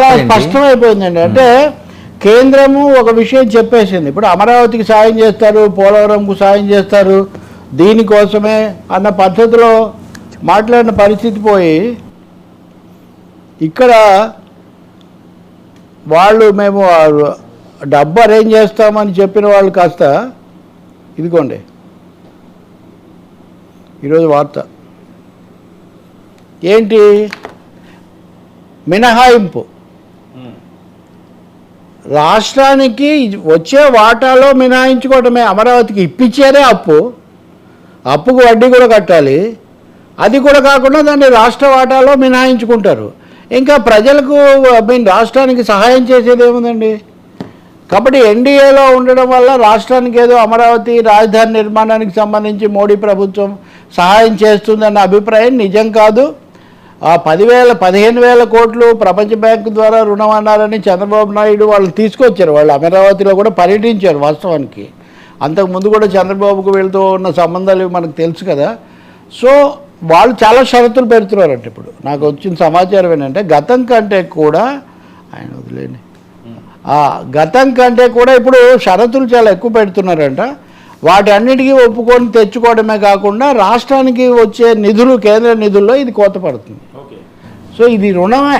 చాలా? స్పష్టమైపోయిందండి అంటే కేంద్రము ఒక విషయం చెప్పేసింది. ఇప్పుడు అమరావతికి సాయం చేస్తారు పోలవరంకు సాయం చేస్తారు. దీనికోసమే అన్న పద్ధతిలో మాట్లాడిన పరిస్థితి పోయి ఇక్కడ వాళ్ళు మేము డబ్బు అరేంజ్ చేస్తామని చెప్పిన వాళ్ళు కాస్త ఇదిగోండి. ఈరోజు వార్త. ఏంటి? మినహాయింపు. రాష్ట్రానికి వచ్చే వాటాలో మినహాయించుకోవటమే అమరావతికి ఇప్పించేదే అప్పు. అప్పుకు వడ్డీ కూడా కట్టాలి. అది కూడా కాకుండా దాన్ని రాష్ట్ర వాటాలో మినహాయించుకుంటారు. ఇంకా ప్రజలకు ఐ మీన్ రాష్ట్రానికి సహాయం చేసేది ఏముందండి? కాబట్టి ఎన్డీఏలో ఉండడం వల్ల రాష్ట్రానికి ఏదో అమరావతి రాజధాని నిర్మాణానికి సంబంధించి మోడీ ప్రభుత్వం సహాయం చేస్తుందన్న అభిప్రాయం నిజం కాదు. ఆ పదివేల పదిహేను వేల కోట్లు ప్రపంచ బ్యాంకు ద్వారా రుణం అన్నారని చంద్రబాబు నాయుడు వాళ్ళు తీసుకొచ్చారు. వాళ్ళు అమరావతిలో కూడా పర్యటించారు వాస్తవానికి. అంతకుముందు కూడా చంద్రబాబుకు వీళ్ళతో ఉన్న సంబంధాలు మనకు తెలుసు కదా. సో వాళ్ళు చాలా షరతులు పెడుతున్నారంట ఇప్పుడు. నాకు వచ్చిన సమాచారం ఏంటంటే గతం కంటే కూడా ఆయన వదిలేని గతం కంటే కూడా ఇప్పుడు షరతులు చాలా ఎక్కువ పెడుతున్నారంట. వాటి అన్నిటికీ ఒప్పుకొని తెచ్చుకోవడమే కాకుండా రాష్ట్రానికి వచ్చే నిధులు కేంద్ర నిధుల్లో ఇది కోత పడుతుంది సో ఇది రుణమే.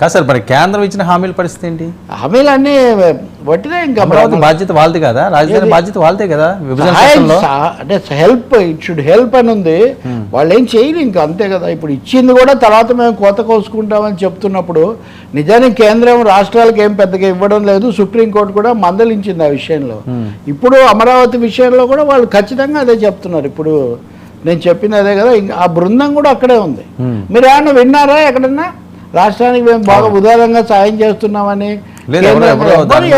కాదు సార్ మరి కేంద్రం ఇచ్చిన హామీల పరిస్థితి ఏంటి? హామీలన్నీ వట్టిదే ఇంకా అమరావతి బాధ్యత వాళ్ళది కదా? రాజధాని? బాధ్యత వాళ్ళదే కదా విభజన అంటే హెల్ప్ ఇట్ షుడ్ హెల్ప్ అని ఉంది. వాళ్ళు ఏం చేయరు ఇంకా అంతే కదా. ఇప్పుడు ఇచ్చింది కూడా తర్వాత మేము కోత కోసుకుంటామని చెప్తున్నప్పుడు నిజానికి కేంద్రం రాష్ట్రాలకు ఏం పెద్దగా ఇవ్వడం లేదు. సుప్రీంకోర్టు కూడా మందలించింది ఆ విషయంలో. ఇప్పుడు అమరావతి విషయంలో కూడా వాళ్ళు ఖచ్చితంగా అదే చెప్తున్నారు. ఇప్పుడు నేను చెప్పింది అదే కదా ఇంకా ఆ బృందం కూడా అక్కడే ఉంది. మీరు ఏమన్నా విన్నారా ఎక్కడన్నా? రాష్ట్రానికి మేము బాగా ఉదారంగా సాయం చేస్తున్నామని.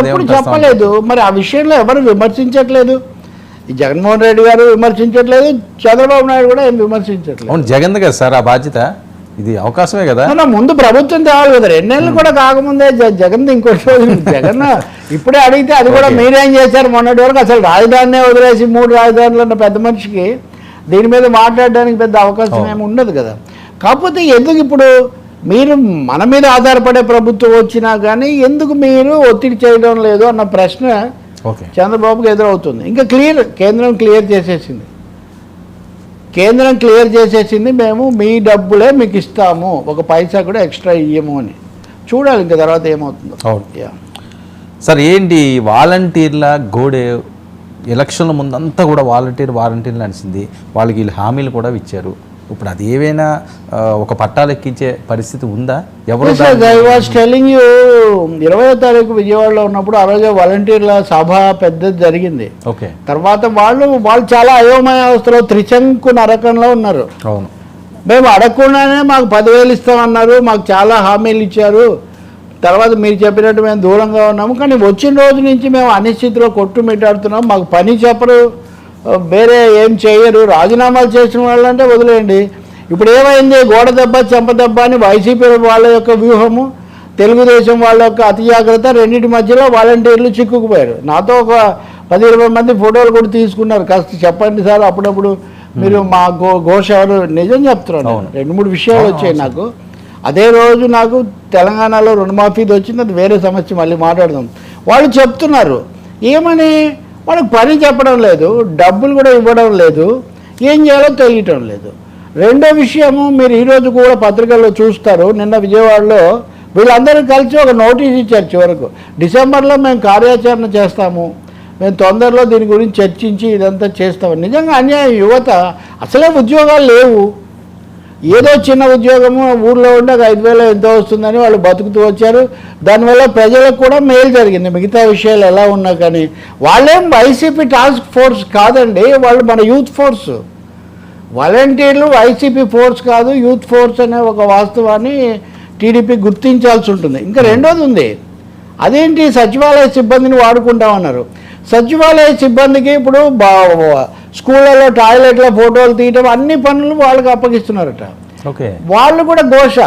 ఎప్పుడు చెప్పలేదు. మరి ఆ విషయంలో ఎవరు విమర్శించట్లేదు. జగన్మోహన్ రెడ్డి గారు విమర్శించట్లేదు చంద్రబాబు నాయుడు కూడా ఏం విమర్శించట్లేదు. అవును జగన్ కదా సార్ ఆ బాధ్యత ఇది అవకాశమే కదా. ముందు ప్రభుత్వం తేవాలి కదా. రెండేళ్ళు కూడా కాకముందే జగన్ ఇంకోటి రోజు జగన్ ఇప్పుడే అడిగితే అది కూడా. మీరేం చేశారు? మొన్నటి వరకు అసలు రాజధానినే వదిలేసి మూడు రాజధానులు ఉన్న పెద్ద మనిషికి దీని మీద మాట్లాడడానికి పెద్ద అవకాశం. ఏమి ఉండదు కదా. కాకపోతే ఎందుకు ఇప్పుడు మీరు మన మీద ఆధారపడే ప్రభుత్వం వచ్చినా కానీ ఎందుకు మీరు ఒత్తిడి చేయడం లేదు అన్న ప్రశ్న ఓకే. చంద్రబాబుకి ఎదురవుతుంది. ఇంకా క్లియర్ కేంద్రం క్లియర్ చేసేసింది. కేంద్రం క్లియర్ చేసేసింది మేము మీ డబ్బులే మీకు ఇస్తాము. ఒక పైసా కూడా ఎక్స్ట్రా ఇయ్యము అని. చూడాలి ఇంకా తర్వాత ఏమవుతుందో. సార్ ఏంటి వాలంటీర్ల గోడే ఎలక్షన్ల ముందంతా కూడా వాలంటీర్ వాలంటీర్లు నడిచింది. వాళ్ళకి వీళ్ళు హామీలు కూడా ఇచ్చారు. ఇప్పుడు అది ఏవైనా ఒక పట్టాలు ఎక్కించే పరిస్థితి ఉందా? ఎవరు టెలింగ్ యూ ఇరవయో తారీఖు విజయవాడలో ఉన్నప్పుడు ఆ రోజు వాలంటీర్ల సభ పెద్దది జరిగింది. ఓకే. తర్వాత వాళ్ళు వాళ్ళు చాలా అయోమయ అవస్థలో త్రిశంకు నరకంలో ఉన్నారు. అవును. మేము అడగకుండానే మాకు పదివేలు ఇస్తామన్నారు మాకు చాలా హామీలు ఇచ్చారు. తర్వాత మీరు చెప్పినట్టు మేము దూరంగా ఉన్నాము. కానీ వచ్చిన రోజు నుంచి మేము అనిశ్చితిలో కొట్టుమిట్టాడుతున్నాం మాకు పని చెప్పరు. వేరే ఏం చేయరు. రాజీనామాలు చేసిన వాళ్ళంటే వదిలేయండి. ఇప్పుడు ఏమైంది? గోడ దెబ్బ చెంప దెబ్బ అని వైసీపీ వాళ్ళ యొక్క వ్యూహము తెలుగుదేశం వాళ్ళ యొక్క అతి జాగ్రత్త రెండింటి మధ్యలో వాలంటీర్లు చిక్కుకుపోయారు. నాతో ఒక పది ఇరవై మంది ఫోటోలు కూడా తీసుకున్నారు. కాస్త చెప్పండి సార్ అప్పుడప్పుడు మీరు మా గో ఘోష ఎవరు? నిజం చెప్తున్నాను. రెండు మూడు విషయాలు వచ్చాయి నాకు. అదే రోజు నాకు తెలంగాణలో రుణమాఫీది వచ్చింది అది వేరే సమస్య మళ్ళీ మాట్లాడదాం. వాళ్ళు చెప్తున్నారు ఏమని? వాళ్ళకి పని చెప్పడం లేదు డబ్బులు కూడా ఇవ్వడం లేదు ఏం చేయాలో తెలియటం లేదు. రెండో విషయము మీరు ఈరోజు కూడా పత్రికల్లో చూస్తారు నిన్న విజయవాడలో వీళ్ళందరూ కలిసి ఒక నోటీస్ ఇచ్చారు చివరకు. డిసెంబర్లో మేము కార్యాచరణ చేస్తాము మేము తొందరలో దీని గురించి చర్చించి ఇదంతా చేస్తాము. నిజంగా అన్యాయం యువత అసలే ఉద్యోగాలు లేవు. ఏదో చిన్న ఉద్యోగము ఊర్లో ఉండే ఒక ఐదు వేలు ఎంతో వస్తుందని వాళ్ళు బతుకుతూ వచ్చారు. దానివల్ల ప్రజలకు కూడా మేలు జరిగింది. మిగతా విషయాలు ఎలా ఉన్నా కానీ వాళ్ళేం వైసీపీ టాస్క్ ఫోర్స్ కాదండి వాళ్ళు మన యూత్ ఫోర్స్. వాలంటీర్లు వైసీపీ ఫోర్స్ కాదు యూత్ ఫోర్స్ అనే ఒక వాస్తవాన్ని టీడీపీ గుర్తించాల్సి ఉంటుంది. ఇంకా రెండోది ఉంది. అదేంటి సచివాలయ సిబ్బందిని వాడుకుంటామన్నారు సచివాలయ సిబ్బందికి ఇప్పుడు బా స్కూళ్ళలో టాయిలెట్ల ఫోటోలు తీయటం అన్ని పనులు వాళ్ళకి అప్పగిస్తున్నారట. ఓకే. వాళ్ళు కూడా ఘోష.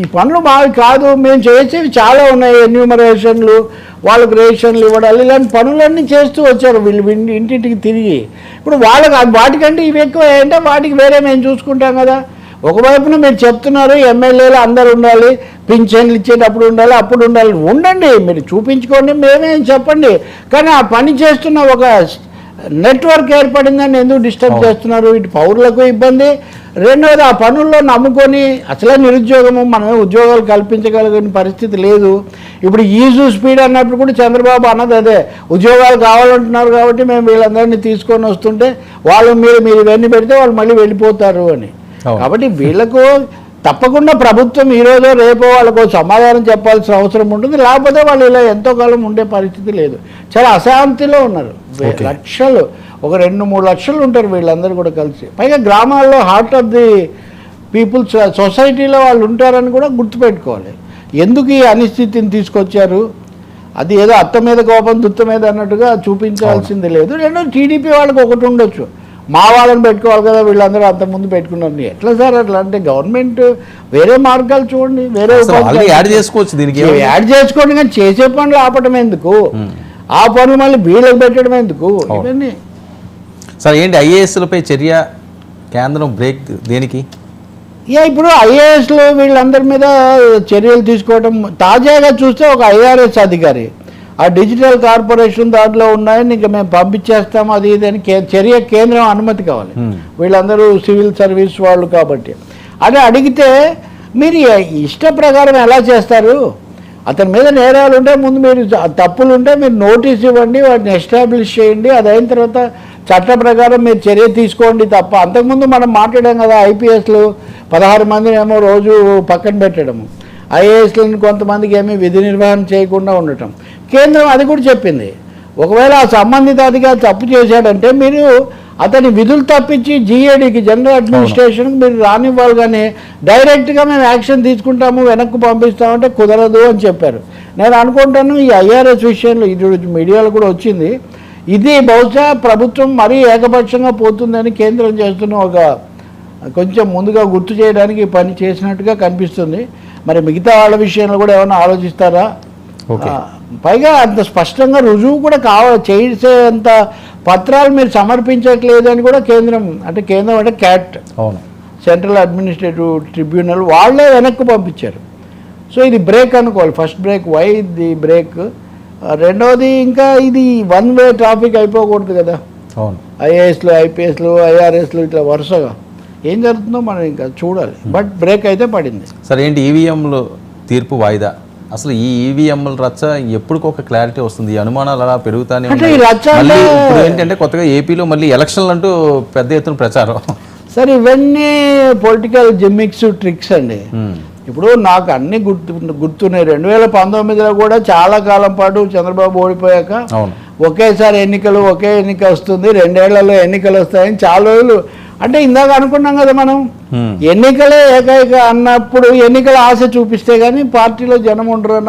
ఈ పనులు మావి కాదు మేము చేసేవి చాలా ఉన్నాయి ఎన్యూమరేషన్లు వాళ్ళకి రేషన్లు ఇవ్వడాలు ఇలాంటి పనులన్నీ చేస్తూ వచ్చారు వీళ్ళు ఇంటింటికి తిరిగి. ఇప్పుడు వాళ్ళకి వాటికంటే ఇవి ఎక్కువ అంటే వాటికి వేరే మేము చూసుకుంటాం కదా. ఒకవైపున మీరు చెప్తున్నారు ఎమ్మెల్యేలు అందరు ఉండాలి పింఛన్లు ఇచ్చేటప్పుడు ఉండాలి అప్పుడు ఉండాలి. ఉండండి మీరు చూపించుకోండి మేమేం చెప్పండి. కానీ ఆ పని చేస్తున్న ఒక నెట్వర్క్ ఏర్పడిందని ఎందుకు డిస్టర్బ్. చేస్తున్నారు? ఇటు పౌరులకు ఇబ్బంది. రెండవది ఆ పనుల్లో నమ్ముకొని అసలే నిరుద్యోగము మనమే ఉద్యోగాలు కల్పించగలిగిన పరిస్థితి లేదు. ఇప్పుడు ఈజు స్పీడ్ అన్నప్పుడు కూడా చంద్రబాబు అన్నది అదే. ఉద్యోగాలు కావాలంటున్నారు కాబట్టి మేము వీళ్ళందరినీ తీసుకొని వస్తుంటే వాళ్ళు మీరు మీరు ఇవన్నీ పెడితే వాళ్ళు మళ్ళీ వెళ్ళిపోతారు అని. కాబట్టి వీళ్ళకు తప్పకుండా ప్రభుత్వం ఈరోజో రేపో వాళ్ళకు సమాధానం చెప్పాల్సిన అవసరం ఉంటుంది. లేకపోతే వాళ్ళు ఇలా ఎంతో కాలం ఉండే పరిస్థితి లేదు. చాలా అశాంతిలో ఉన్నారు. లక్షలు ఒక రెండు మూడు లక్షలు ఉంటారు వీళ్ళందరూ కూడా కలిసి. పైగా గ్రామాల్లో హార్ట్ ఆఫ్ ది పీపుల్స్ సొసైటీలో వాళ్ళు ఉంటారని కూడా గుర్తుపెట్టుకోవాలి. ఎందుకు ఈ అనిశ్చితిని తీసుకొచ్చారు? అది ఏదో అత్త మీద కోపం దుత్త మీద అన్నట్టుగా చూపించాల్సింది లేదు. రెండో టీడీపీ వాళ్ళకి ఒకటి ఉండొచ్చు. మా వాళ్ళని పెట్టుకోవాలి కదా వీళ్ళందరూ అంతకుముందు పెట్టుకున్నారు ఎట్లా సార్ అట్లా? అంటే గవర్నమెంట్ వేరే మార్గాలు చూడండి వేరే యాడ్. చేసుకోవచ్చు దీనికి? యాడ్ చేసుకోండి కానీ చేసే పనులు ఆపటం ఎందుకు? ఆ పనులు మళ్ళీ వీళ్ళకి పెట్టడం ఎందుకు. ఇవన్నీ. సార్ ఏంటి ఐఏఎస్లపై చర్య కేంద్రం బ్రేక్ దేనికి? ఇక ఇప్పుడు ఐఏఎస్లు వీళ్ళందరి మీద చర్యలు తీసుకోవడం తాజాగా చూస్తే ఒక ఐఆర్ఎస్ అధికారి ఆ డిజిటల్ కార్పొరేషన్ దాంట్లో ఉన్నాయని ఇంకా మేము పంపించేస్తాం అది ఇది అని చర్య కేంద్రం అనుమతి కావాలి. వీళ్ళందరూ సివిల్ సర్వీస్ వాళ్ళు కాబట్టి. అదే అడిగితే మీరు ఇష్ట ప్రకారం ఎలా చేస్తారు? అతని మీద నేరాలు ఉంటే ముందు మీరు తప్పులు ఉంటే మీరు నోటీస్ ఇవ్వండి వాటిని ఎస్టాబ్లిష్ చేయండి. అది అయిన తర్వాత చట్ట ప్రకారం మీరు చర్య తీసుకోండి తప్ప అంతకుముందు మనం మాట్లాడాం కదా ఐపీఎస్లు పదహారు మందిని ఏమో రోజు పక్కన పెట్టడము ఐఏఎస్లను కొంతమందికి ఏమీ విధి నిర్వహణ చేయకుండా ఉండటం. కేంద్రం అది కూడా చెప్పింది. ఒకవేళ ఆ సంబంధిత అధికారి తప్పు చేశాడంటే మీరు అతని విధులు తప్పించి జీఏడీకి జనరల్ అడ్మినిస్ట్రేషన్కి మీరు రానివ్వాలి కానీ డైరెక్ట్గా మేము యాక్షన్ తీసుకుంటాము వెనక్కి పంపిస్తామంటే కుదరదు అని చెప్పారు. నేను అనుకుంటాను ఈ ఐఆర్ఎస్ విషయంలో ఇది మీడియాలో కూడా వచ్చింది. ఇది బహుశా ప్రభుత్వం మరీ ఏకపక్షంగా పోతుందని కేంద్రం చేస్తున్న ఒక కొంచెం ముందుగా గుర్తు చేయడానికి పని చేసినట్టుగా కనిపిస్తుంది. మరి మిగతా వాళ్ళ విషయంలో కూడా ఏమైనా ఆలోచిస్తారా? పైగా అంత స్పష్టంగా రుజువు కూడా కావ చేసేంత పత్రాలు మీరు సమర్పించట్లేదు అని కూడా కేంద్రం అంటే కేంద్రం అంటే క్యాట్. అవును. సెంట్రల్ అడ్మినిస్ట్రేటివ్ ట్రిబ్యునల్ వాళ్ళే వెనక్కి పంపించారు. సో ఇది బ్రేక్ అనుకోవాలి. First break why the break? రెండవది ఇంకా ఇది వన్ వే ట్రాఫిక్ అయిపోకూడదు కదా. అవును. ఐఏఎస్లు ఐపీఎస్లు ఐఆర్ఎస్లు ఇట్లా వరుసగా. ఏం జరుగుతుందో మనం ఇంకా చూడాలి. బట్ బ్రేక్ అయితే పడింది. సరే ఏంటి ఈవీఎంలు తీర్పు వాయిదా? అసలు ఈ ఈవీఎంల రచ్చ ఎప్పటికొక క్లారిటీ వస్తుంది. ఈ అనుమానాలు అలా పెరుగుతానే మళ్ళీ ఇప్పుడు ఏంటంటే కొత్తగా ఏపీలో మళ్ళీ ఎలక్షన్లు అంటూ పెద్ద ఎత్తున ప్రచారం. సరే ఇవన్నీ పొలిటికల్ జిమ్మిక్స్ ట్రిక్స్ అండి. ఇప్పుడు నాకు అన్ని గుర్తు గుర్తున్నాయి. రెండు వేల పంతొమ్మిదిలో కూడా చాలా కాలం పాటు చంద్రబాబు ఓడిపోయాక అవును. ఒకేసారి ఎన్నికలు ఒకే ఎన్నిక వస్తుంది. రెండేళ్ళలో ఎన్నికలు వస్తాయని చాలా రోజులు అంటే ఇందాక అనుకున్నాం కదా మనం. ఎన్నికలే ఏకైక అన్నప్పుడు ఎన్నికల ఆశ చూపిస్తే కానీ పార్టీలో జనం ఉండరు అన్న